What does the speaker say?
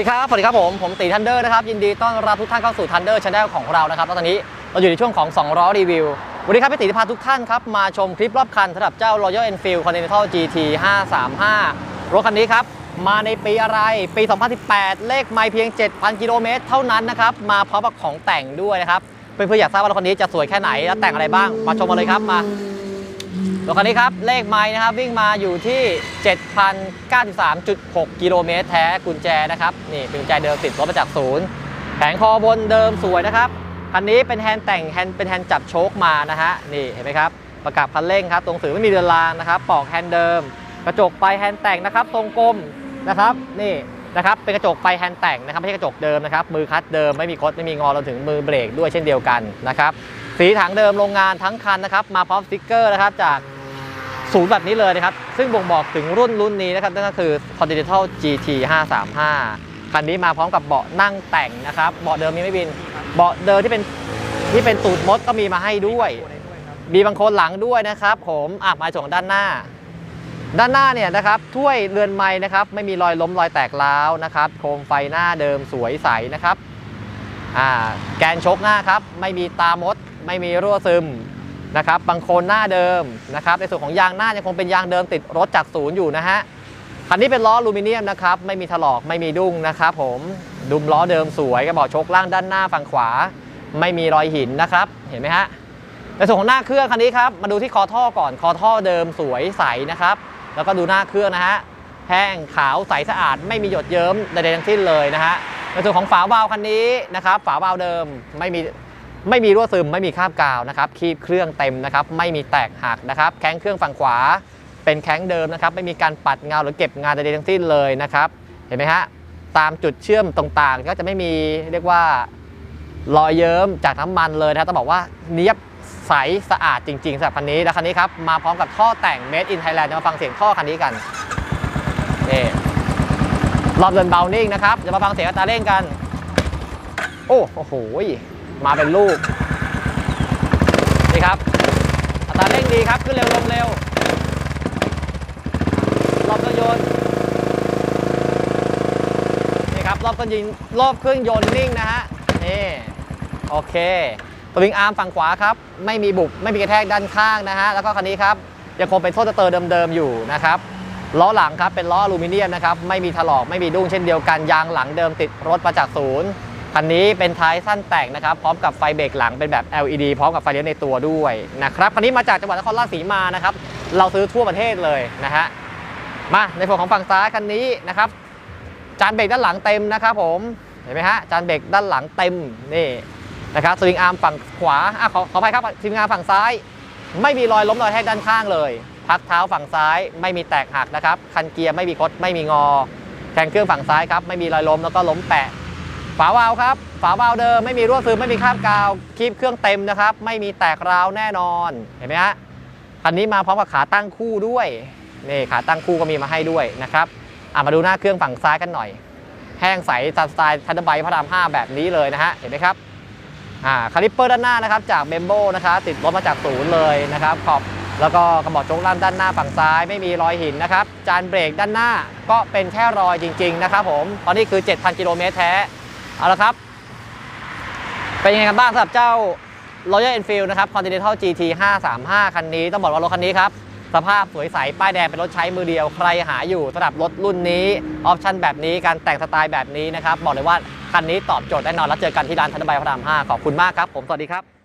ดีครับ สวัสดีครับผม ผมตีทันเดอร์นะครับ ยินดีต้อนรับทุกท่านเข้าสู่ทันเดอร์ชาแนลของเรานะครับตอนนี้เราอยู่ในช่วงของ2ล้อรีวิว วันนี้ครับพี่ตีจะพาทุกท่านครับ มาชมคลิปรอบคันสำหรับเจ้า Royal Enfield Continental GT 535 รถคันนี้ครับ มาในปีอะไร ปี 2018 เลขไม่เพียง 7,000 กิโลเมตรเท่านั้นนะครับ มาพร้อมกับของแต่งด้วยนะครับ เพื่อนๆอยากทราบว่ารถคันนี้จะสวยแค่ไหนและแต่งอะไรบ้าง มาชมกันเลยครับมา รถคันนี้ครับเลขไม้นะครับวิ่งมาอยู่ที่ 7,093.6 กิโลเมตรแท้กุญแจนะครับนี่เป็นกุญแจเดิมติดรถมาจากศูนย์แผงคอบนเดิมสวยนะครับคันนี้เป็นแฮนด์แต่งแฮนด์เป็นแฮนด์จับโชคมานะฮะนี่เห็นไหมครับประกับคันเร่งครับตรงสื่อไม่มีเรือนรางนะครับปอกแฮนด์เดิม กระจกไฟแฮนด์แต่งนะครับทรงกลมนะครับนี่นะครับเป็นกระจกไฟแฮนด์แต่งนะครับไม่ใช่กระจกเดิมนะครับมือคัดเดิมไม่มีคดไม่มีงอรวมถึงมือเบรกด้วยเช่นเดียวกันนะครับ สีถังเดิมโรงงานทั้งคันนะครับ มาพร้อมสติ๊กเกอร์นะครับจากศูนย์แบบนี้เลยนะครับ ซึ่งบ่งบอกถึงรุ่นรุ่นนี้นะครับนั่นก็คือ Continental GT 535 คันนี้มาพร้อมกับเบาะนั่งแต่งนะครับ เบาะเดิมมีไม่บิน เบาะเดิมที่เป็นที่เป็นตูดมดก็มีมาให้ด้วย มีบางคนหลังด้วยนะครับ ผมอะมาส่งด้านหน้า ด้านหน้าเนี่ยนะครับถ้วยเรือนไม้นะครับ ไม่มีรอยล้มรอยแตกร้าวนะครับ โคมไฟหน้าเดิมสวยใสนะครับ แกนชกหน้าครับ ไม่มีตามด ไม่มีรั่วซึมนะครับบางคนหน้าเดิมนะครับ ในส่วนของยางหน้ายังคงเป็นยางเดิมติดรถจากศูนย์อยู่นะฮะคันนี้เป็นล้ออลูมิเนียมนะครับ ไม่มีถลอกไม่มีดุ้งนะครับผมดุมล้อเดิมสวยกระบอกชกล่างด้านหน้าฝั่งขวา ไม่มีรอยหินนะครับ เห็นไหมฮะในส่วนของหน้าเครื่องคันนี้ครับมาดูที่คอท่อก่อนคอท่อเดิมสวยใสนะครับ แล้วก็ดูหน้าเครื่องนะฮะแห้งขาวใสสะอาด ไม่มีหยดเยิ้มใดๆทั้งสิ้นเลยนะฮะ ในส่วนของฝาวาล์วคันนี้นะครับฝาวาล์วเดิมไม่มีไม่มีรั่วซึมไม่มีคราบกาวนะครับคีบเครื่องเต็มนะครับไม่มีแตกหักนะครับแข้งเครื่องฝั่งขวา เป็นแข้งเดิมนะครับไม่มีการปัดเงาหรือเก็บงานใดๆทั้งสิ้นเลยนะครับเห็นไหมฮะตามจุดเชื่อมต่างๆ ก็จะไม่มีเรียกว่ารอยเยิ้มจากน้ำมันเลยนะต้องบอกว่าเนียบใสสะอาดจริงๆสำหรับคันนี้ แล้วคันนี้ครับมาพร้อมกับท่อแต่ง Made in Thailand เดี๋ยวมาฟังเสียงท่อคันนี้กันนี่ รอบเดินเบานิ่งนะครับเดี๋ยวมาฟังเสียงอัตราเร่งกันโอ้โอ้โหมาเป็นลูกนี่ครับอัตราเร่งดีครับขึ้นเร็วลงเร็วรอบเครื่องยนต์นี่ครับรอบเครื่องยนต์รอบเครื่องยนต์นิ่งนะฮะนี่โอเคสวิงอาร์มฝั่งขวาครับไม่มีบุบไม่มีกระแทกด้านข้างนะฮะแล้วก็คันนี้ครับยังคงเป็นโซ่เตอร์เดิมๆอยู่นะครับ ล้อหลังครับเป็นล้ออลูมิเนียมนะครับไม่มีถลอกไม่มีดุ้งเช่นเดียวกันยางหลังเดิมติดรถมาจากศูนย์คันนี้เป็นท้ายสั้นแต่งนะครับพร้อมกับไฟเบรกหลังเป็นแบบ LED พร้อมกับไฟเลี้ยวในตัวด้วยนะครับคันนี้มาจากจังหวัดนครราชสีมานะครับเราซื้อทั่วประเทศเลยนะฮะมาในส่วนของฝั่งซ้ายคันนี้นะครับจานเบรกด้านหลังเต็มนะครับผมเห็นไหมฮะจานเบรกด้านหลังเต็มนี่นะครับสวิงอาร์มฝั่งขวาอะขอขออภัยครับสวิงอาร์มฝั่งซ้าย ไม่มีรอยล้มรอยแทกด้านข้างเลย พักเท้าฝั่งซ้ายไม่มีแตกหักนะครับ คันเกียร์ไม่มีคดไม่มีงอแข่งเครื่องฝั่งซ้ายครับไม่มีรอยล้มแล้วก็ล้มแปะ ฝาวาล์วครับ ฝาวาล์วเดิมไม่มีรั่วซึมไม่มีคราบกาวคีบเครื่องเต็มนะครับ ไม่มีแตกราวแน่นอนเห็นไหมฮะคันนี้มาพร้อมกับขาตั้งคู่ด้วยนี่ขาตั้งคู่ก็มีมาให้ด้วยนะครับอะมาดูหน้าเครื่องฝั่งซ้ายกันหน่อย แห้งใสสไตล์ทันเดอร์ไบพระราม5แบบนี้เลยนะฮะเห็นไหมครับอ่าคาลิปเปอร์ด้านหน้านะครับจากเบมโบนะครับติดรถมาจากศูนย์เลยนะครับขอบ แล้วก็กระบอกโจ๊กล่างด้านหน้าฝั่งซ้ายไม่มีรอยหินนะครับ จานเบรกด้านหน้าก็เป็นแค่รอยจริง ๆ นะครับผม ตอนนี้คือ 7,000 กิโลเมตรแท้ เอาละครับ เป็นยังไงกันบ้างสำหรับเจ้า Royal Enfield นะครับ Continental GT 535 คันนี้ ต้องบอกว่ารถคันนี้ครับ สภาพสวยใส ป้ายแดงเป็นรถใช้มือเดียว ใครหาอยู่สำหรับรถรุ่นนี้ ออปชั่นแบบนี้ การแต่งสไตล์แบบนี้นะครับ บอกเลยว่าคันนี้ตอบโจทย์แน่นอน แล้วเจอกันที่ร้านทันเดอร์ไบพระราม5ขอบคุณมากครับ ผม สวัสดีครับ